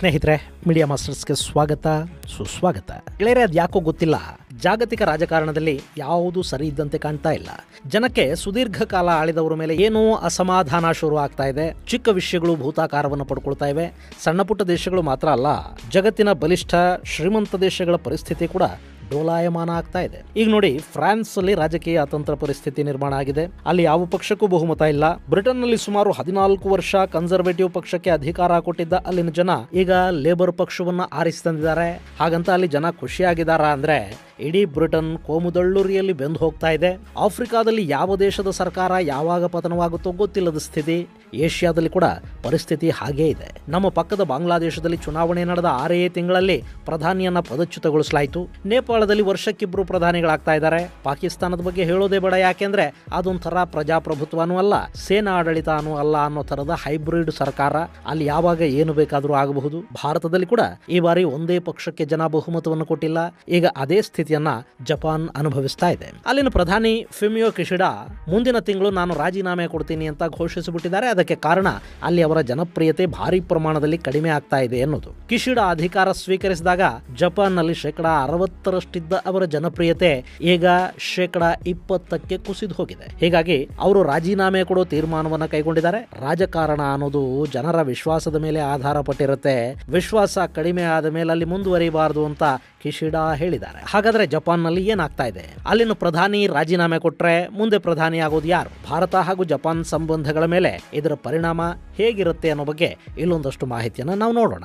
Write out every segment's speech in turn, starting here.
ಸ್ನೇಹಿತರೆ ಮೀಡಿಯಾ ಮಾಸ್ಟರ್ಸ್ಗೆ ಸ್ವಾಗತ, ಸುಸ್ವಾಗತ. ಗೆಳೆಯರೆ ಅದು ಯಾಕೋ ಗೊತ್ತಿಲ್ಲ, ಜಾಗತಿಕ ರಾಜಕಾರಣದಲ್ಲಿ ಯಾವುದು ಸರಿ ಇದ್ದಂತೆ ಕಾಣ್ತಾ ಇಲ್ಲ. ಜನಕ್ಕೆ ಸುದೀರ್ಘ ಕಾಲ ಆಳಿದವರ ಮೇಲೆ ಏನೋ ಅಸಮಾಧಾನ ಶುರು ಆಗ್ತಾ ಇದೆ. ಚಿಕ್ಕ ವಿಷಯಗಳು ಭೂತಾಕಾರವನ್ನು ಪಡ್ಕೊಳ್ತಾ ಇವೆ. ಸಣ್ಣ ಪುಟ್ಟ ದೇಶಗಳು ಮಾತ್ರ ಅಲ್ಲ, ಜಗತ್ತಿನ ಬಲಿಷ್ಠ, ಶ್ರೀಮಂತ ದೇಶಗಳ ಪರಿಸ್ಥಿತಿ ಕೂಡ ಡೋಲಾಯಮಾನ ಆಗ್ತಾ ಇದೆ. ಈಗ ನೋಡಿ ಫ್ರಾನ್ಸ್ ಅಲ್ಲಿ ರಾಜಕೀಯ ಅತಂತ್ರ ಪರಿಸ್ಥಿತಿ ನಿರ್ಮಾಣ ಆಗಿದೆ. ಅಲ್ಲಿ ಯಾವ ಪಕ್ಷಕ್ಕೂ ಬಹುಮತ ಇಲ್ಲ. ಬ್ರಿಟನ್ನಲ್ಲಿ ಸುಮಾರು ಹದಿನಾಲ್ಕು ವರ್ಷ ಕನ್ಸರ್ವೇಟಿವ್ ಪಕ್ಷಕ್ಕೆ ಅಧಿಕಾರ ಕೊಟ್ಟಿದ್ದ ಅಲ್ಲಿನ ಜನ ಈಗ ಲೇಬರ್ ಪಕ್ಷವನ್ನ ಆರಿಸಿ ತಂದಿದ್ದಾರೆ. ಹಾಗಂತ ಅಲ್ಲಿ ಜನ ಖುಷಿಯಾಗಿದ್ದಾರಾ ಅಂದ್ರೆ ಇಡೀ ಬ್ರಿಟನ್ ಕೋಮುದಳ್ಳೂರಿಯಲ್ಲಿ ಬೆಂದು ಹೋಗ್ತಾ ಇದೆ. ಆಫ್ರಿಕಾದಲ್ಲಿ ಯಾವ ದೇಶದ ಸರ್ಕಾರ ಯಾವಾಗ ಪತನವಾಗುತ್ತೋ ಗೊತ್ತಿಲ್ಲದ ಸ್ಥಿತಿ. ಏಷ್ಯಾದಲ್ಲಿ ಕೂಡ ಪರಿಸ್ಥಿತಿ ಹಾಗೇ ಇದೆ. ನಮ್ಮ ಪಕ್ಕದ ಬಾಂಗ್ಲಾದೇಶದಲ್ಲಿ ಚುನಾವಣೆ ನಡೆದ ಆರೇ ತಿಂಗಳಲ್ಲಿ ಪ್ರಧಾನಿಯನ್ನ ಪದಚ್ಯುತಗೊಳಿಸಲಾಯಿತು. ನೇಪಾಳದಲ್ಲಿ ವರ್ಷಕ್ಕಿಬ್ಬರು ಪ್ರಧಾನಿಗಳಾಗ್ತಾ ಇದ್ದಾರೆ. ಪಾಕಿಸ್ತಾನದ ಬಗ್ಗೆ ಹೇಳೋದೇ ಬೇಡ ಯಾಕೆಂದ್ರೆ ಅದೊಂಥರ ಪ್ರಜಾಪ್ರಭುತ್ವನೂ ಅಲ್ಲ ಸೇನಾ ಆಡಳಿತನೂ ಅಲ್ಲ ಅನ್ನೋ ತರದ ಹೈಬ್ರಿಡ್ ಸರ್ಕಾರ. ಅಲ್ಲಿ ಯಾವಾಗ ಏನು ಬೇಕಾದರೂ ಆಗಬಹುದು. ಭಾರತದಲ್ಲಿ ಕೂಡ ಈ ಬಾರಿ ಒಂದೇ ಪಕ್ಷಕ್ಕೆ ಜನ ಬಹುಮತವನ್ನು ಕೊಟ್ಟಿಲ್ಲ. ಈಗ ಅದೇ ಸ್ಥಿತಿಯನ್ನ ಜಪಾನ್ ಅನುಭವಿಸ್ತಾ ಇದೆ. ಅಲ್ಲಿನ ಪ್ರಧಾನಿ ಫಿಮಿಯೋ ಕಿಶಿಡಾ, ಮುಂದಿನ ತಿಂಗಳು ನಾನು ರಾಜೀನಾಮೆ ಕೊಡ್ತೀನಿ ಅಂತ ಘೋಷಿಸಿಬಿಟ್ಟಿದ್ದಾರೆ. ಅದಕ್ಕೆ ಕಾರಣ ಅಲ್ಲಿ ಅವರ ಜನಪ್ರಿಯತೆ ಭಾರಿ ಪ್ರಮಾಣದಲ್ಲಿ ಕಡಿಮೆ ಆಗ್ತಾ ಇದೆ ಅನ್ನೋದು ಕಿಶಿಡಾ ಅಧಿಕಾರ ಸ್ವೀಕರಿಸಿದಾಗ ಜಪಾನ್ನಲ್ಲಿ ಶೇಕಡ ಅರವತ್ತರಷ್ಟಿದ್ದ ಅವರ ಜನಪ್ರಿಯತೆ ಈಗ ಶೇಕಡ ಇಪ್ಪತ್ತಕ್ಕೆ ಕುಸಿದು ಹೋಗಿದೆ. ಹೀಗಾಗಿ ಅವರು ರಾಜೀನಾಮೆ ಕೊಡೋ ತೀರ್ಮಾನವನ್ನ ಕೈಗೊಂಡಿದ್ದಾರೆ. ರಾಜಕಾರಣ ಅನ್ನೋದು ಜನರ ವಿಶ್ವಾಸದ ಮೇಲೆ ಆಧಾರ ಪಟ್ಟಿರುತ್ತೆ ವಿಶ್ವಾಸ ಕಡಿಮೆ ಆದ ಮೇಲೆ ಅಲ್ಲಿ ಮುಂದುವರಿಬಾರದು ಅಂತ ಕಿಶಿಡಾ ಹೇಳಿದ್ದಾರೆ. ಹಾಗಾದ್ರೆ ಜಪಾನ್ನಲ್ಲಿ ಏನಾಗ್ತಾ ಇದೆ? ಅಲ್ಲಿನ ಪ್ರಧಾನಿ ರಾಜೀನಾಮೆ ಕೊಟ್ರೆ ಮುಂದೆ ಪ್ರಧಾನಿ ಆಗೋದು ಯಾರು? ಭಾರತ ಹಾಗೂ ಜಪಾನ್ ಸಂಬಂಧಗಳ ಮೇಲೆ ಇದರ ಪರಿಣಾಮ ಹೇಗಿರುತ್ತೆ ಅನ್ನೋ ಬಗ್ಗೆ ಇಲ್ಲೊಂದಷ್ಟು ಮಾಹಿತಿಯನ್ನು ನಾವು ನೋಡೋಣ.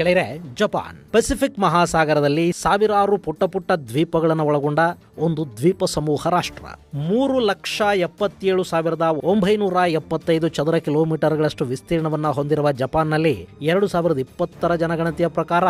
ಗೆಳೆಯರೆ, ಜಪಾನ್. ಪೆಸಿಫಿಕ್ ಮಹಾಸಾಗರದಲ್ಲಿ ಸಾವಿರಾರು ಪುಟ್ಟ ಪುಟ್ಟ ದ್ವೀಪಗಳನ್ನು ಒಳಗೊಂಡ ಒಂದು ದ್ವೀಪ ಸಮೂಹ ರಾಷ್ಟ್ರ. ಮೂರು ಲಕ್ಷ ಎಪ್ಪತ್ತೇಳು ಸಾವಿರದ ಒಂಬೈನೂರ ಎಪ್ಪತ್ತೈದು ಚದರ ಕಿಲೋಮೀಟರ್ಗಳಷ್ಟು ವಿಸ್ತೀರ್ಣವನ್ನು ಹೊಂದಿರುವ ಜಪಾನ್ನಲ್ಲಿ ಎರಡು ಸಾವಿರದ ಇಪ್ಪತ್ತರ ಜನಗಣತಿಯ ಪ್ರಕಾರ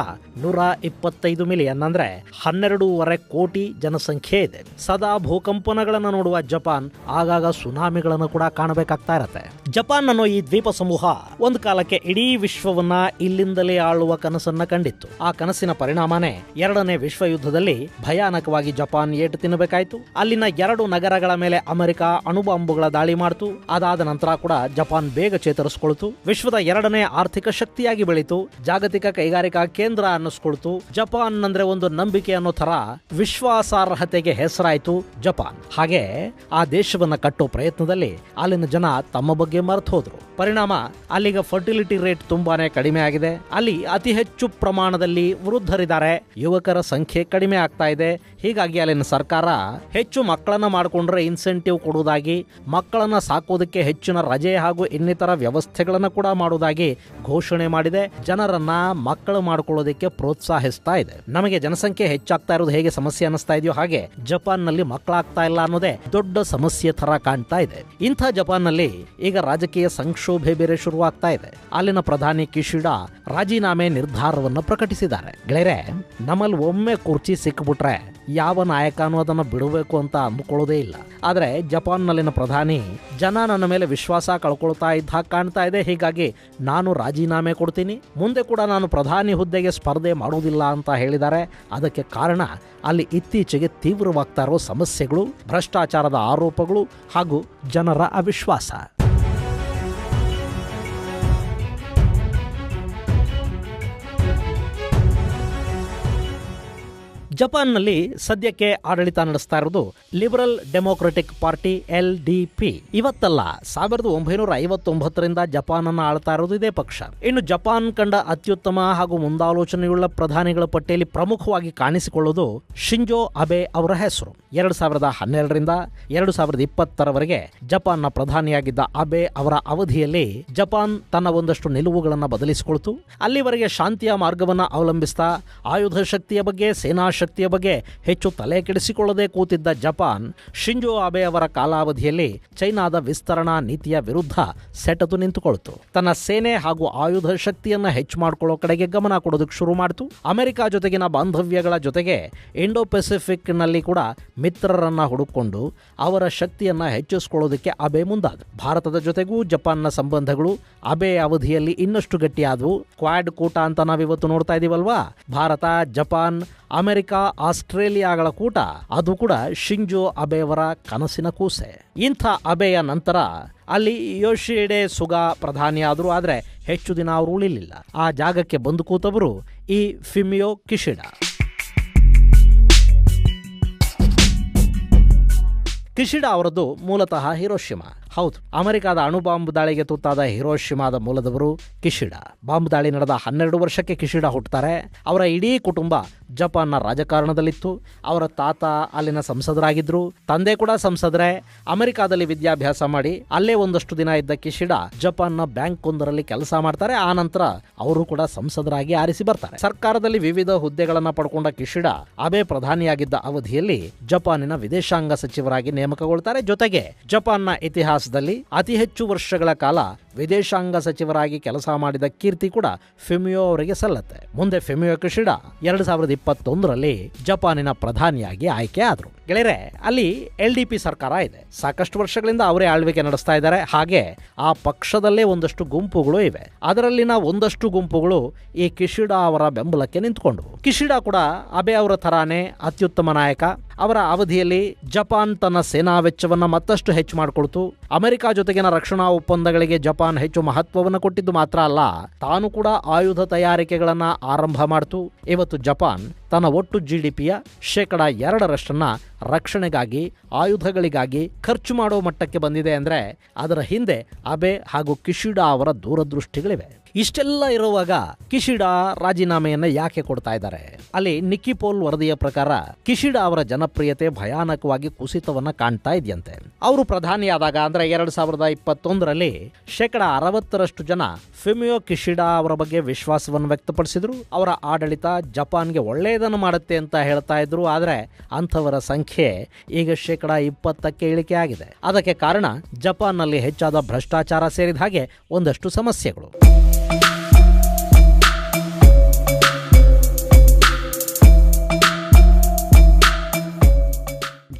ನೂರ ಇಪ್ಪತ್ತೈದು ಮಿಲಿಯನ್ ಅಂದ್ರೆ ಹನ್ನೆರಡೂವರೆ ಕೋಟಿ ಜನಸಂಖ್ಯೆ ಇದೆ. ಸದಾ ಭೂಕಂಪನಗಳನ್ನು ನೋಡುವ ಜಪಾನ್ ಆಗಾಗ ಸುನಾಮಿಗಳನ್ನು ಕೂಡ ಕಾಣಬೇಕಾಗ್ತಾ ಇರತ್ತೆ. ಜಪಾನ್ ಅನ್ನೋ ಈ ದ್ವೀಪ ಸಮೂಹ ಒಂದು ಕಾಲಕ್ಕೆ ಇಡೀ ವಿಶ್ವವನ್ನ ಇಲ್ಲಿಂದಲೇ ಆಳುವ ಕನಸನ್ನ ಕಂಡಿತ್ತು. ಆ ಕನಸಿನ ಪರಿಣಾಮನೇ ಎರಡನೇ ವಿಶ್ವ ಯುದ್ಧದಲ್ಲಿ ಭಯಾನಕವಾಗಿ ಜಪಾನ್ ಏಟು ತಿನ್ನಬೇಕಾಯ್ತು. ಅಲ್ಲಿನ ಎರಡು ನಗರಗಳ ಮೇಲೆ ಅಮೆರಿಕ ಅಣುಬಾಂಬುಗಳ ದಾಳಿ ಮಾಡಿತು. ಅದಾದ ನಂತರ ಕೂಡ ಜಪಾನ್ ಬೇಗ ಚೇತರಿಸಿಕೊಳ್ತು. ವಿಶ್ವದ ಎರಡನೇ ಆರ್ಥಿಕ ಶಕ್ತಿಯಾಗಿ ಬೆಳೀತು. ಜಾಗತಿಕ ಕೈಗಾರಿಕಾ ಕೇಂದ್ರ ಅನ್ನಿಸ್ಕೊಳ್ತು. ಜಪಾನ್ ಅಂದ್ರೆ ಒಂದು ನಂಬಿಕೆ ಅನ್ನೋ ತರ ವಿಶ್ವಾಸಾರ್ಹತೆಗೆ ಹೆಸರಾಯಿತು ಜಪಾನ್. ಹಾಗೆ ಆ ದೇಶವನ್ನ ಕಟ್ಟೋ ಪ್ರಯತ್ನದಲ್ಲಿ ಅಲ್ಲಿನ ಜನ ತಮ್ಮ ಬಗ್ಗೆ ಮರೆತು ಹೋದ್ರು. ಪರಿಣಾಮ ಅಲ್ಲಿಗ ಫರ್ಟಿಲಿಟಿ ರೇಟ್ ತುಂಬಾನೇ ಕಡಿಮೆ ಆಗಿದೆ. ಅಲ್ಲಿ ಅತಿ ಹೆಚ್ಚು ಪ್ರಮಾಣದಲ್ಲಿ ವೃದ್ಧರಿದ್ದಾರೆ. ಯುವಕರ ಸಂಖ್ಯೆ ಕಡಿಮೆ ಆಗ್ತಾ ಇದೆ. ಹೀಗಾಗಿ ಅಲ್ಲಿನ ಸರ್ಕಾರ ಹೆಚ್ಚು ಮಕ್ಕಳನ್ನ ಮಾಡಿಕೊಂಡ್ರೆ ಇನ್ಸೆಂಟಿವ್ ಕೊಡುವುದಾಗಿ, ಮಕ್ಕಳನ್ನ ಸಾಕೋದಕ್ಕೆ ಹೆಚ್ಚಿನ ರಜೆ ಹಾಗೂ ಇನ್ನಿತರ ವ್ಯವಸ್ಥೆಗಳನ್ನ ಕೂಡ ಮಾಡುವುದಾಗಿ ಘೋಷಣೆ ಮಾಡಿದೆ. ಜನರನ್ನ ಮಕ್ಕಳು ಮಾಡಿಕೊಳ್ಳೋದಕ್ಕೆ ಪ್ರೋತ್ಸಾಹಿಸ್ತಾ ಇದೆ. ನಮಗೆ ಜನಸಂಖ್ಯೆ ಹೆಚ್ಚಾಗ್ತಾ ಇರೋದು ಹೇಗೆ ಸಮಸ್ಯೆ ಅನಿಸ್ತಾ ಇದೆಯೋ ಹಾಗೆ ಜಪಾನ್ನಲ್ಲಿ ಮಕ್ಕಳಾಗ್ತಾ ಇಲ್ಲ ಅನ್ನೋದೇ ದೊಡ್ಡ ಸಮಸ್ಯೆ ತರ ಕಾಣ್ತಾ ಇದೆ. ಇಂಥ ಜಪಾನ್ನಲ್ಲಿ ಈಗ ರಾಜಕೀಯ ಸಂಕ್ಷೋಭೆ ಬೇರೆ ಶುರುವಾಗ್ತಾ ಇದೆ. ಅಲ್ಲಿನ ಪ್ರಧಾನಿ ಕಿಶಿಡಾ ರಾಜೀನಾಮೆ ನಿರ್ಧಾರವನ್ನು ಪ್ರಕಟಿಸಿದ್ದಾರೆ. ಗೆಳೆಯರೆ, ನಮ್ಮಲ್ಲಿ ಒಮ್ಮೆ ಕುರ್ಚಿ ಸಿಕ್ಬಿಟ್ರೆ ಯಾವ ನಾಯಕನೂ ಅದನ್ನು ಬಿಡಬೇಕು ಅಂತ ಅಂದ್ಕೊಳ್ಳೋದೇ ಇಲ್ಲ. ಆದರೆ ಜಪಾನ್ನಲ್ಲಿನ ಪ್ರಧಾನಿ ಜನ ನನ್ನ ಮೇಲೆ ವಿಶ್ವಾಸ ಕಳ್ಕೊಳ್ತಾ ಇದ್ದ ಹಾಗೆ ಕಾಣ್ತಾ ಇದೆ. ಹೀಗಾಗಿ ನಾನು ರಾಜೀನಾಮೆ ಕೊಡ್ತೀನಿ. ಮುಂದೆ ಕೂಡ ನಾನು ಪ್ರಧಾನಿ ಹುದ್ದೆಗೆ ಸ್ಪರ್ಧೆ ಮಾಡುವುದಿಲ್ಲ ಅಂತ ಹೇಳಿದ್ದಾರೆ. ಅದಕ್ಕೆ ಕಾರಣ ಅಲ್ಲಿ ಇತ್ತೀಚೆಗೆ ತೀವ್ರವಾಗ್ತಾ ಇರೋ ಸಮಸ್ಯೆಗಳು, ಭ್ರಷ್ಟಾಚಾರದ ಆರೋಪಗಳು ಹಾಗೂ ಜನರ ಅವಿಶ್ವಾಸ. ಜಪಾನ್ನಲ್ಲಿ ಸದ್ಯಕ್ಕೆ ಆಡಳಿತ ನಡೆಸ್ತಾ ಇರೋದು liberal democratic party L D P. ಇವತ್ತಲ್ಲ, ಸಾವಿರದ ಒಂಬೈನೂರ ಐವತ್ತೊಂಬತ್ತರಿಂದ ಜಪಾನ್ ಅನ್ನು ಆಳ್ತಾ ಇರೋದು ಇದೇ ಪಕ್ಷ. ಇನ್ನು ಜಪಾನ್ ಕಂಡ ಅತ್ಯುತ್ತಮ ಹಾಗೂ ಮುಂದಾಲೋಚನೆಯುಳ್ಳ ಪ್ರಧಾನಿಗಳ ಪಟ್ಟಿಯಲ್ಲಿ ಪ್ರಮುಖವಾಗಿ ಕಾಣಿಸಿಕೊಳ್ಳುವುದು ಶಿಂಜೋ ಅಬೆ ಅವರ ಹೆಸರು. ಎರಡು ಸಾವಿರದ ಹನ್ನೆರಡರಿಂದ ಎರಡು ಸಾವಿರದ ಇಪ್ಪತ್ತರವರೆಗೆ ಜಪಾನ್ನ ಪ್ರಧಾನಿಯಾಗಿದ್ದ ಅಬೆ ಅವರ ಅವಧಿಯಲ್ಲಿ ಜಪಾನ್ ತನ್ನ ಒಂದಷ್ಟು ನಿಲುವುಗಳನ್ನು ಬದಲಿಸಿಕೊಳ್ತು. ಅಲ್ಲಿವರೆಗೆ ಶಾಂತಿಯ ಮಾರ್ಗವನ್ನು ಅವಲಂಬಿಸ್ತಾ ಆಯುಧ ಶಕ್ತಿಯ ಬಗ್ಗೆ ಸೇನಾ ಶಕ್ತಿಯ ಬಗ್ಗೆ ಹೆಚ್ಚು ತಲೆ ಕೆಡಿಸಿಕೊಳ್ಳದೆ ಕೂತಿದ್ದ ಜಪಾನ್, ಶಿಂಜೋ ಅಬೆ ಅವರ ಕಾಲಾವಧಿಯಲ್ಲಿ ಚೈನಾದ ವಿಸ್ತರಣಾ ನೀತಿಯ ವಿರುದ್ಧ ಸೆಟದು ನಿಂತುಕೊಳ್ತು. ತನ್ನ ಸೇನೆ ಹಾಗೂ ಆಯುಧ ಶಕ್ತಿಯನ್ನ ಹೆಚ್ಚು ಮಾಡಿಕೊಳ್ಳೋ ಕಡೆಗೆ ಗಮನ ಕೊಡೋದಕ್ಕೆ ಶುರು ಮಾಡಿತು. ಅಮೆರಿಕ ಜೊತೆಗಿನ ಬಾಂಧವ್ಯಗಳ ಜೊತೆಗೆ ಇಂಡೋ ಪೆಸಿಫಿಕ್ನಲ್ಲಿ ಕೂಡ ಮಿತ್ರರನ್ನ ಹುಡುಕೊಂಡು ಅವರ ಶಕ್ತಿಯನ್ನ ಹೆಚ್ಚಿಸಿಕೊಳ್ಳೋದಕ್ಕೆ ಅಬೆ ಮುಂದಾದ. ಭಾರತದ ಜೊತೆಗೂ ಜಪಾನ್ನ ಸಂಬಂಧಗಳು ಅಬೆ ಅವಧಿಯಲ್ಲಿ ಇನ್ನಷ್ಟು ಗಟ್ಟಿಯಾದವು. ಕ್ವಾಡ್ ಕೂಟ ಅಂತ ನಾವಿವತ್ತು ನೋಡ್ತಾ ಇದೀವಲ್ವಾ? ಭಾರತ, ಜಪಾನ್, ಅಮೆರಿಕ ಆಸ್ಟ್ರೇಲಿಯಾಗಳ ಕೂಟ, ಅದು ಕೂಡ ಶಿಂಜೋ ಅಬೆಯವರ ಕನಸಿನ ಕೂಸೆ. ಇಂಥ ಅಬೆಯ ನಂತರ ಅಲ್ಲಿ ಯೋಶಿಡೆ ಸುಗಾ ಪ್ರಧಾನಿಯಾದರು ಆದರೆ ಹೆಚ್ಚು ದಿನ ಅವರು ಉಳಿಲಿಲ್ಲ. ಆ ಜಾಗಕ್ಕೆ ಬಂದು ಕೂತವರು ಈ ಫಿಮಿಯೋ ಕಿಶಿಡ. ಕಿಶಿಡ ಅವರದ್ದು ಮೂಲತಃ ಹಿರೋಶಿಮಾ. ಹೌದು, ಅಮೆರಿಕದ ಅಣುಬಾಂಬ್ ದಾಳಿಗೆ ತುತ್ತಾದ ಹಿರೋಶಿಮಾದ ಮೂಲದವರು ಕಿಶಿಡ. ಬಾಂಬ್ ದಾಳಿ ನಡೆದ ಹನ್ನೆರಡು ವರ್ಷಕ್ಕೆ ಕಿಶಿಡ ಹುಟ್ಟುತ್ತಾರೆ ಅವರ ಇಡೀ ಕುಟುಂಬ ಜಪಾನ್ನ ರಾಜಕಾರಣದಲ್ಲಿತ್ತು. ಅವರ ತಾತ ಅಲ್ಲಿನ ಸಂಸದರಾಗಿದ್ದರು ತಂದೆ ಕೂಡ ಸಂಸದರೇ. ಅಮೆರಿಕಾದಲ್ಲಿ ವಿದ್ಯಾಭ್ಯಾಸ ಮಾಡಿ ಅಲ್ಲೇ ಒಂದಷ್ಟು ದಿನ ಇದ್ದ ಕಿಶಿಡ ಜಪಾನ್ನ ಬ್ಯಾಂಕ್ ಒಂದರಲ್ಲಿ ಕೆಲಸ ಮಾಡ್ತಾರೆ. ಆ ನಂತರ ಅವರು ಕೂಡ ಸಂಸದರಾಗಿ ಆರಿಸಿ ಬರ್ತಾರೆ. ಸರ್ಕಾರದಲ್ಲಿ ವಿವಿಧ ಹುದ್ದೆಗಳನ್ನು ಪಡ್ಕೊಂಡ ಕಿಶಿಡ ಅಬೆ ಪ್ರಧಾನಿಯಾಗಿದ್ದ ಅವಧಿಯಲ್ಲಿ ಜಪಾನಿನ ವಿದೇಶಾಂಗ ಸಚಿವರಾಗಿ ನೇಮಕಗೊಳ್ತಾರೆ. ಜೊತೆಗೆ ಜಪಾನ್ನ ಇತಿಹಾಸದಲ್ಲಿ ಅತಿ ಹೆಚ್ಚು ವರ್ಷಗಳ ಕಾಲ ವಿದೇಶಾಂಗ ಸಚಿವರಾಗಿ ಕೆಲಸ ಮಾಡಿದ ಕೀರ್ತಿ ಕೂಡ ಫೆಮಿಯೋ ಅವರಿಗೆ ಸಲ್ಲತ್ತೆ. ಮುಂದೆ ಫೆಮಿಯೋ ಕಿಶಿಡ ಎರಡ್ ಸಾವಿರದ ಇಪ್ಪತ್ತೊಂದರಲ್ಲಿ ಜಪಾನಿನ ಪ್ರಧಾನಿಯಾಗಿ ಆಯ್ಕೆ ಆದರು. ಗೆಳೆಯರೆ, ಅಲ್ಲಿ ಎಲ್ ಡಿ ಪಿ ಸರ್ಕಾರ ಇದೆ. ಸಾಕಷ್ಟು ವರ್ಷಗಳಿಂದ ಅವರೇ ಆಳ್ವಿಕೆ ನಡೆಸ್ತಾ ಇದ್ದಾರೆ. ಹಾಗೆ ಆ ಪಕ್ಷದಲ್ಲೇ ಒಂದಷ್ಟು ಗುಂಪುಗಳು ಇವೆ. ಅದರಲ್ಲಿನ ಒಂದಷ್ಟು ಗುಂಪುಗಳು ಈ ಕಿಶಿಡಾ ಅವರ ಬೆಂಬಲಕ್ಕೆ ನಿಂತ್ಕೊಂಡವು. ಕಿಶಿಡಾ ಕೂಡ ಅಬೆ ಅವರ ತರಾನೇ ಅತ್ಯುತ್ತಮ ನಾಯಕ. ಅವರ ಅವಧಿಯಲ್ಲಿ ಜಪಾನ್ ತನ್ನ ಸೇನಾ ವೆಚ್ಚವನ್ನು ಮತ್ತಷ್ಟು ಹೆಚ್ಚು ಮಾಡಿಕೊಳ್ತು. ಅಮೆರಿಕ ಜೊತೆಗಿನ ರಕ್ಷಣಾ ಒಪ್ಪಂದಗಳಿಗೆ ಜಪಾನ್ ಹೆಚ್ಚು ಮಹತ್ವವನ್ನು ಕೊಟ್ಟಿದ್ದು ಮಾತ್ರ ಅಲ್ಲ, ತಾನು ಕೂಡ ಆಯುಧ ತಯಾರಿಕೆಗಳನ್ನು ಆರಂಭ ಮಾಡ್ತು. ಇವತ್ತು ಜಪಾನ್ ತನ್ನ ಒಟ್ಟು ಜಿ ಡಿ ಪಿಯ ಶೇಕಡ ಎರಡರಷ್ಟನ್ನ ರಕ್ಷಣೆಗಾಗಿ, ಆಯುಧಗಳಿಗಾಗಿ ಖರ್ಚು ಮಾಡೋ ಮಟ್ಟಕ್ಕೆ ಬಂದಿದೆ ಅಂದರೆ ಅದರ ಹಿಂದೆ ಅಬೆ ಹಾಗೂ ಕಿಶಿಡಾ ಅವರ ದೂರದೃಷ್ಟಿಗಳಿವೆ. ಇಷ್ಟೆಲ್ಲ ಇರುವಾಗ ಕಿಶಿಡಾ ರಾಜೀನಾಮೆಯನ್ನ ಯಾಕೆ ಕೊಡ್ತಾ ಇದ್ದಾರೆ? ಅಲ್ಲಿ ನಿಕ್ಕಿ ಪೋಲ್ ವರದಿಯ ಪ್ರಕಾರ ಕಿಶಿಡಾ ಅವರ ಜನಪ್ರಿಯತೆ ಭಯಾನಕವಾಗಿ ಕುಸಿತವನ್ನ ಕಾಣ್ತಾ ಇದೆಯಂತೆ. ಅವರು ಪ್ರಧಾನಿಯಾದಾಗ ಅಂದ್ರೆ ಎರಡ್ ಸಾವಿರದ ಇಪ್ಪತ್ತೊಂದರಲ್ಲಿ ಶೇಕಡ ಅರವತ್ತರಷ್ಟು ಜನ ಫಿಮಿಯೋ ಕಿಶಿಡಾ ಅವರ ಬಗ್ಗೆ ವಿಶ್ವಾಸವನ್ನು ವ್ಯಕ್ತಪಡಿಸಿದ್ರು. ಅವರ ಆಡಳಿತ ಜಪಾನ್ಗೆ ಒಳ್ಳೆಯದನ್ನು ಮಾಡುತ್ತೆ ಅಂತ ಹೇಳ್ತಾ ಇದ್ರು. ಆದ್ರೆ ಅಂಥವರ ಸಂಖ್ಯೆ ಈಗ ಶೇಕಡ ಇಪ್ಪತ್ತಕ್ಕೆ ಇಳಿಕೆ ಆಗಿದೆ. ಅದಕ್ಕೆ ಕಾರಣ ಜಪಾನ್ನಲ್ಲಿ ಹೆಚ್ಚಾದ ಭ್ರಷ್ಟಾಚಾರ ಸೇರಿದ ಹಾಗೆ ಒಂದಷ್ಟು ಸಮಸ್ಯೆಗಳು.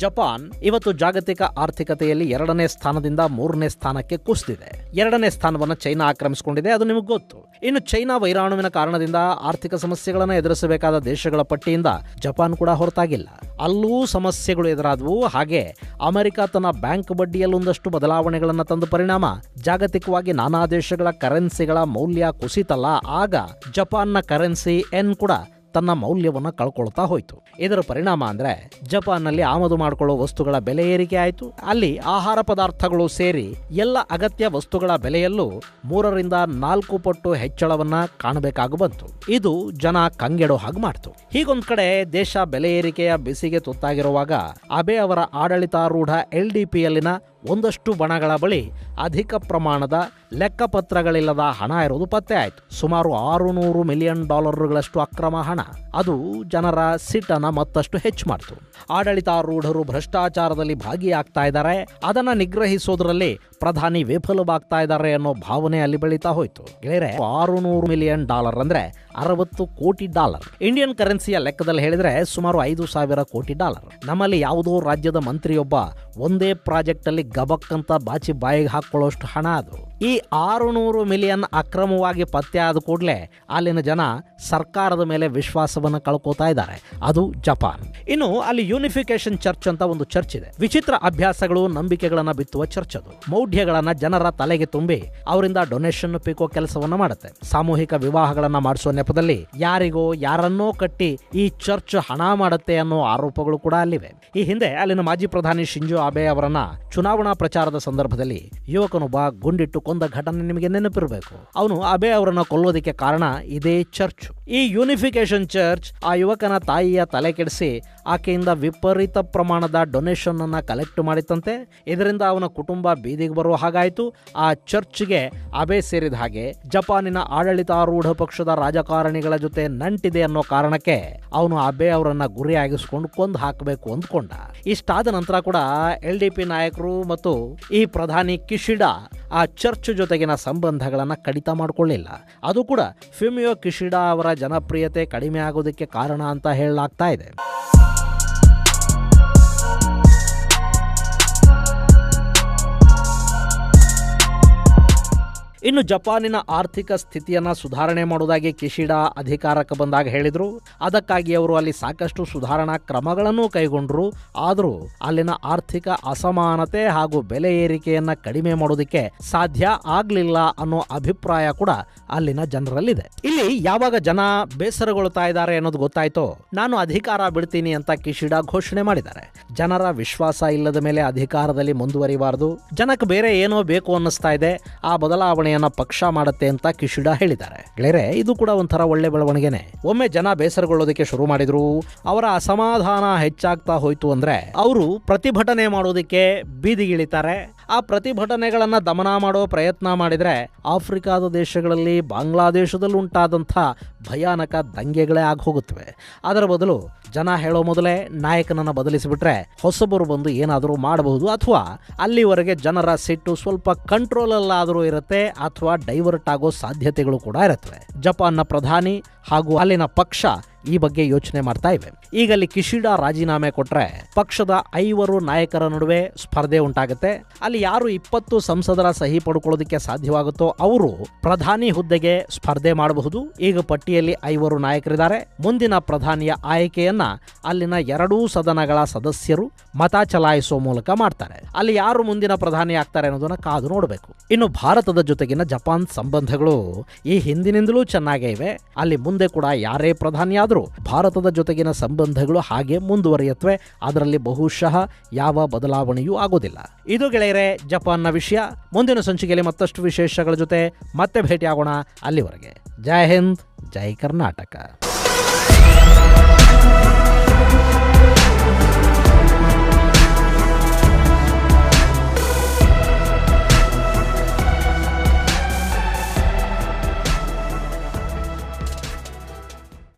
ಜಪಾನ್ ಇವತ್ತು ಜಾಗತಿಕ ಆರ್ಥಿಕತೆಯಲ್ಲಿ ಎರಡನೇ ಸ್ಥಾನದಿಂದ ಮೂರನೇ ಸ್ಥಾನಕ್ಕೆ ಕುಸಿದಿದೆ. ಎರಡನೇ ಸ್ಥಾನವನ್ನು ಚೈನಾ ಆಕ್ರಮಿಸಿಕೊಂಡಿದೆ, ಅದು ನಿಮಗೆ ಗೊತ್ತು. ಇನ್ನು ಚೈನಾ ವೈರಾಣುವಿನ ಕಾರಣದಿಂದ ಆರ್ಥಿಕ ಸಮಸ್ಯೆಗಳನ್ನು ಎದುರಿಸಬೇಕಾದ ದೇಶಗಳ ಪಟ್ಟಿಯಿಂದ ಜಪಾನ್ ಕೂಡ ಹೊರತಾಗಿಲ್ಲ. ಅಲ್ಲೂ ಸಮಸ್ಯೆಗಳು ಎದುರಾದವು, ಹಾಗೆ ಅಮೆರಿಕ ತನ್ನ ಬ್ಯಾಂಕ್ ಬಡ್ಡಿಯಲ್ಲೊಂದಷ್ಟು ಬದಲಾವಣೆಗಳನ್ನು ತಂದ ಪರಿಣಾಮ ಜಾಗತಿಕವಾಗಿ ನಾನಾ ದೇಶಗಳ ಕರೆನ್ಸಿಗಳ ಮೌಲ್ಯ ಕುಸಿತಲ್ಲ, ಆಗ ಜಪಾನ್ನ ಕರೆನ್ಸಿ ಎನ್ ಕೂಡ ತನ್ನ ಮೌಲ್ಯವನ್ನು ಕಳ್ಕೊಳ್ತಾ ಹೋಯಿತು. ಇದರ ಪರಿಣಾಮ ಅಂದರೆ ಜಪಾನ್ನಲ್ಲಿ ಆಮದು ಮಾಡಿಕೊಳ್ಳೋ ವಸ್ತುಗಳ ಬೆಲೆ ಏರಿಕೆ ಆಯಿತು. ಅಲ್ಲಿ ಆಹಾರ ಪದಾರ್ಥಗಳು ಸೇರಿ ಎಲ್ಲ ಅಗತ್ಯ ವಸ್ತುಗಳ ಬೆಲೆಯಲ್ಲೂ ಮೂರರಿಂದ ನಾಲ್ಕು ಪಟ್ಟು ಹೆಚ್ಚಳವನ್ನ ಕಾಣಬೇಕಾಗಿ ಬಂತು. ಇದು ಜನ ಕಂಗೆಡೋ ಹಾಗೆ ಮಾಡ್ತು. ಹೀಗೊಂದ್ ಕಡೆ ದೇಶ ಬೆಲೆ ಏರಿಕೆಯ ಬಿಸಿಗೆ ತುತ್ತಾಗಿರುವಾಗ ಅಬೆ ಅವರ ಆಡಳಿತಾರೂಢ ಎಲ್ ಡಿ ಪಿಯಲ್ಲಿನ ಒಂದಷ್ಟು ಬಣಗಳ ಬಳಿ ಅಧಿಕ ಪ್ರಮಾಣದ ಲೆಕ್ಕಪತ್ರಗಳಿಲ್ಲದ ಹಣ ಇರುವುದು ಪತ್ತೆ ಆಯಿತು. ಸುಮಾರು ಆರು ನೂರು ಮಿಲಿಯನ್ ಡಾಲರ್ಗಳಷ್ಟು ಅಕ್ರಮ ಹಣ. ಅದು ಜನರ ಸಿಟ್ಟನ್ನು ಮತ್ತಷ್ಟು ಹೆಚ್ಚು ಮಾಡಿತು. ಆಡಳಿತಾರೂಢರು ಭ್ರಷ್ಟಾಚಾರದಲ್ಲಿ ಭಾಗಿಯಾಗ್ತಾ ಇದ್ದಾರೆ. ಅದನ್ನ ನಿಗ್ರಹಿಸೋದ್ರಲ್ಲಿ ಪ್ರಧಾನಿ ವಿಫಲವಾಗ್ತಾ ಇದ್ದಾರೆ ಅನ್ನೋ ಭಾವನೆ ಅಲ್ಲಿ ಬೆಳೀತಾ ಹೋಯ್ತು. ಗೆಳೆಯರೆ ಆರು ನೂರು ಮಿಲಿಯನ್ ಡಾಲರ್ ಅಂದ್ರೆ ಅರವತ್ತು ಕೋಟಿ ಡಾಲರ್. ಇಂಡಿಯನ್ ಕರೆನ್ಸಿಯ ಲೆಕ್ಕದಲ್ಲಿ ಹೇಳಿದ್ರೆ ಸುಮಾರು ಐದು ಸಾವಿರ ಕೋಟಿ ಡಾಲರ್. ನಮ್ಮಲ್ಲಿ ಯಾವುದೋ ರಾಜ್ಯದ ಮಂತ್ರಿಯೊಬ್ಬ ಒಂದೇ ಪ್ರಾಜೆಕ್ಟ್ ಅಲ್ಲಿ ಗಬಕ್ ಅಂತ ಬಾಚಿ ಬಾಯಿಗೆ ಹಾಕೊಳ್ಳೋಷ್ಟು ಹಣ ಅದು ಈ ಆರು ನೂರು ಮಿಲಿಯನ್ ಅಕ್ರಮವಾಗಿ ಪತ್ತೆ ಆದ ಕೂಡಲೇ ಅಲ್ಲಿನ ಜನ ಸರ್ಕಾರದ ಮೇಲೆ ವಿಶ್ವಾಸವನ್ನು ಕಳ್ಕೋತಾ ಇದ್ದಾರೆ. ಅದು ಜಪಾನ್. ಇನ್ನು ಅಲ್ಲಿ ಯೂನಿಫಿಕೇಶನ್ ಚರ್ಚ್ ಅಂತ ಒಂದು ಚರ್ಚ್ ಇದೆ. ವಿಚಿತ್ರ ಅಭ್ಯಾಸಗಳು, ನಂಬಿಕೆಗಳನ್ನ ಬಿತ್ತುವ ಚರ್ಚ್ ಅದು. ಮೌಢ್ಯಗಳನ್ನ ಜನರ ತಲೆಗೆ ತುಂಬಿ ಅವರಿಂದ ಡೊನೇಷನ್ ಪೀಕೋ ಕೆಲಸವನ್ನ ಮಾಡುತ್ತೆ. ಸಾಮೂಹಿಕ ವಿವಾಹಗಳನ್ನ ಮಾಡಿಸುವ ನೆಪದಲ್ಲಿ ಯಾರಿಗೋ ಯಾರನ್ನೋ ಕಟ್ಟಿ ಈ ಚರ್ಚ್ ಹಣ ಮಾಡುತ್ತೆ ಅನ್ನೋ ಆರೋಪಗಳು ಕೂಡ ಅಲ್ಲಿವೆ. ಈ ಹಿಂದೆ ಅಲ್ಲಿನ ಮಾಜಿ ಪ್ರಧಾನಿ ಶಿಂಜು ಅಬೆ ಅವರನ್ನ ಚುನಾವಣಾ ಪ್ರಚಾರದ ಸಂದರ್ಭದಲ್ಲಿ ಯುವಕನೊಬ್ಬ ಗುಂಡಿಟ್ಟು ಕೊಂದ ಘಟನೆ ನಿಮಗೆ ನೆನಪಿರಬೇಕು. ಅವನು ಅಬೆ ಅವರನ್ನ ಕೊಲ್ಲೋದಕ್ಕೆ ಕಾರಣ ಇದೇ ಚರ್ಚ್ ಈ ಯೂನಿಫಿಕೇಶನ್ ಚರ್ಚ್ ಆ ಯುವಕನ ತಾಯಿಯ ತಲೆ ಕೆಡಿಸಿ ಆಕೆಯಿಂದ ವಿಪರೀತ ಪ್ರಮಾಣದ ಡೊನೇಷನನ್ನು ಕಲೆಕ್ಟ್ ಮಾಡಿತ್ತಂತೆ ಇದರಿಂದ ಅವನ ಕುಟುಂಬ ಬೀದಿಗೆ ಬರುವ ಹಾಗಾಯಿತು. ಆ ಚರ್ಚ್ಗೆ ಅಬೆ ಸೇರಿದ ಹಾಗೆ ಜಪಾನಿನ ಆಡಳಿತಾರೂಢ ಪಕ್ಷದ ರಾಜಕಾರಣಿಗಳ ಜೊತೆ ನಂಟಿದೆ ಅನ್ನೋ ಕಾರಣಕ್ಕೆ ಅವನು ಅಬೆ ಅವರನ್ನ ಗುರಿಯಾಗಿಸ್ಕೊಂಡು ಕೊಂದು ಹಾಕಬೇಕು ಅಂದ್ಕೊಂಡ. ಇಷ್ಟಾದ ನಂತರ ಕೂಡ ಎಲ್ ಡಿ ಪಿ ನಾಯಕರು ಮತ್ತು ಈ ಪ್ರಧಾನಿ ಕಿಶಿಡಾ ಆ ಚರ್ಚ್ ಜೊತೆಗಿನ ಸಂಬಂಧಗಳನ್ನು ಕಡಿತ ಮಾಡಿಕೊಳ್ಳಿಲ್ಲ. ಅದು ಕೂಡ ಫಿಮಿಯೋ ಕಿಶಿಡಾ ಅವರ ಜನಪ್ರಿಯತೆ ಕಡಿಮೆ ಆಗೋದಕ್ಕೆ ಕಾರಣ ಅಂತ ಹೇಳಲಾಗ್ತಾ ಇದೆ. ಇನ್ನು ಜಪಾನಿನ ಆರ್ಥಿಕ ಸ್ಥಿತಿಯನ್ನ ಸುಧಾರಣೆ ಮಾಡುವುದಾಗಿ ಕಿಶಿಡಾ ಅಧಿಕಾರಕ್ಕೆ ಬಂದಾಗ ಹೇಳಿದ್ರು. ಅದಕ್ಕಾಗಿ ಅವರು ಅಲ್ಲಿ ಸಾಕಷ್ಟು ಸುಧಾರಣಾ ಕ್ರಮಗಳನ್ನು ಕೈಗೊಂಡ್ರು. ಆದರೂ ಅಲ್ಲಿನ ಆರ್ಥಿಕ ಅಸಮಾನತೆ ಹಾಗೂ ಬೆಲೆ ಏರಿಕೆಯನ್ನ ಕಡಿಮೆ ಮಾಡೋದಕ್ಕೆ ಸಾಧ್ಯ ಆಗ್ಲಿಲ್ಲ ಅನ್ನೋ ಅಭಿಪ್ರಾಯ ಕೂಡ ಅಲ್ಲಿನ ಜನರಲ್ಲಿದೆ. ಇಲ್ಲಿ ಯಾವಾಗ ಜನ ಬೇಸರಗೊಳ್ತಾ ಇದ್ದಾರೆ ಅನ್ನೋದು ಗೊತ್ತಾಯ್ತೋ, ನಾನು ಅಧಿಕಾರ ಬಿಡ್ತೀನಿ ಅಂತ ಕಿಶಿಡಾ ಘೋಷಣೆ ಮಾಡಿದ್ದಾರೆ. ಜನರ ವಿಶ್ವಾಸ ಇಲ್ಲದ ಮೇಲೆ ಅಧಿಕಾರದಲ್ಲಿ ಮುಂದುವರಿಬಾರದು. ಜನಕ್ಕೆ ಬೇರೆ ಏನೋ ಬೇಕು ಅನ್ನಿಸ್ತಾ ಇದೆ. ಆ ಬದಲಾವಣೆಯನ್ನ ಪಕ್ಷ ಮಾಡುತ್ತೆ ಅಂತ ಕಿಶಿಡಾ ಹೇಳಿದ್ದಾರೆ. ಗೆಳೆಯರೆ, ಇದು ಕೂಡ ಒಂಥರ ಒಳ್ಳೆ ಬೆಳವಣಿಗೆನೆ. ಒಮ್ಮೆ ಜನ ಬೇಸರಗೊಳ್ಳೋದಕ್ಕೆ ಶುರು ಮಾಡಿದ್ರು. ಅವರ ಅಸಮಾಧಾನ ಹೆಚ್ಚಾಗ್ತಾ ಹೋಯ್ತು ಅಂದ್ರೆ ಅವರು ಪ್ರತಿಭಟನೆ ಮಾಡೋದಕ್ಕೆ ಬೀದಿಗಿಳಿತಾರೆ. ಆ ಪ್ರತಿಭಟನೆಗಳನ್ನು ದಮನ ಮಾಡೋ ಪ್ರಯತ್ನ ಮಾಡಿದರೆ ಆಫ್ರಿಕಾದ ದೇಶಗಳಲ್ಲಿ ಬಾಂಗ್ಲಾದೇಶದಲ್ಲಿ ಉಂಟಾದಂಥ ಭಯಾನಕ ದಂಗೆಗಳೇ ಆಗಿ ಹೋಗುತ್ತವೆ ಅದರ ಬದಲು ಜನ ಹೇಳೋ ಮೊದಲೇ ನಾಯಕನನ್ನು ಬದಲಿಸಿಬಿಟ್ರೆ ಹೊಸಬರು ಬಂದು ಏನಾದರೂ ಮಾಡಬಹುದು ಅಥವಾ ಅಲ್ಲಿವರೆಗೆ ಜನರ ಸಿಟ್ಟು ಸ್ವಲ್ಪ ಕಂಟ್ರೋಲಲ್ಲಾದರೂ ಇರುತ್ತೆ ಅಥವಾ ಡೈವರ್ಟ್ ಆಗೋ ಸಾಧ್ಯತೆಗಳು ಕೂಡ ಇರುತ್ತವೆ. ಜಪಾನ್ನ ಪ್ರಧಾನಿ ಹಾಗೂ ಅಲ್ಲಿನ ಪಕ್ಷ ಈ ಬಗ್ಗೆ ಯೋಚನೆ ಮಾಡ್ತಾ ಇವೆ. ಈಗ ಅಲ್ಲಿ ಕಿಶಿಡಾ ರಾಜೀನಾಮೆ ಕೊಟ್ರೆ ಪಕ್ಷದ ಐವರು ನಾಯಕರ ನಡುವೆ ಸ್ಪರ್ಧೆ ಉಂಟಾಗುತ್ತೆ. ಅಲ್ಲಿ ಯಾರು ಇಪ್ಪತ್ತು ಸಂಸದರ ಸಹಿ ಪಡ್ಕೊಳ್ಳೋದಕ್ಕೆ ಸಾಧ್ಯವಾಗುತ್ತೋ ಅವರು ಪ್ರಧಾನಿ ಹುದ್ದೆಗೆ ಸ್ಪರ್ಧೆ ಮಾಡಬಹುದು. ಈಗ ಪಟ್ಟಿಯಲ್ಲಿ ಐವರು ನಾಯಕರಿದ್ದಾರೆ. ಮುಂದಿನ ಪ್ರಧಾನಿಯ ಆಯ್ಕೆಯನ್ನ ಅಲ್ಲಿನ ಎರಡೂ ಸದನಗಳ ಸದಸ್ಯರು ಮತ ಚಲಾಯಿಸುವ ಮೂಲಕ ಮಾಡ್ತಾರೆ. ಅಲ್ಲಿ ಯಾರು ಮುಂದಿನ ಪ್ರಧಾನಿ ಆಗ್ತಾರೆ ಅನ್ನೋದನ್ನ ಕಾದು ನೋಡಬೇಕು. ಇನ್ನು ಭಾರತದ ಜೊತೆಗಿನ ಜಪಾನ್ ಸಂಬಂಧಗಳು ಈ ಹಿಂದಿನಿಂದಲೂ ಚೆನ್ನಾಗೇ ಇವೆ. ಅಲ್ಲಿ ಮುಂದೆ ಕೂಡ ಯಾರೇ ಪ್ರಧಾನಿಯಾದರೂ ಭಾರತದ ಜೊತೆಗಿನ ಸಂಬಂಧಗಳು ಹಾಗೆ ಮುಂದುವರಿಯತ್ವೆ ಅದರಲ್ಲಿ ಬಹುಶಃ ಯಾವ ಬದಲಾವಣೆಯೂ ಆಗೋದಿಲ್ಲ. ಇದು ಗೆಳೆಯರೆ, ಜಪಾನ್ನ ವಿಷಯ. ಮುಂದಿನ ಸಂಚಿಕೆಯಲ್ಲಿ ಮತ್ತಷ್ಟು ವಿಶೇಷಗಳ ಜೊತೆ ಮತ್ತೆ ಭೇಟಿಯಾಗೋಣ ಅಲ್ಲಿವರೆಗೆ. ಜೈ ಹಿಂದ್, ಜೈ ಕರ್ನಾಟಕ.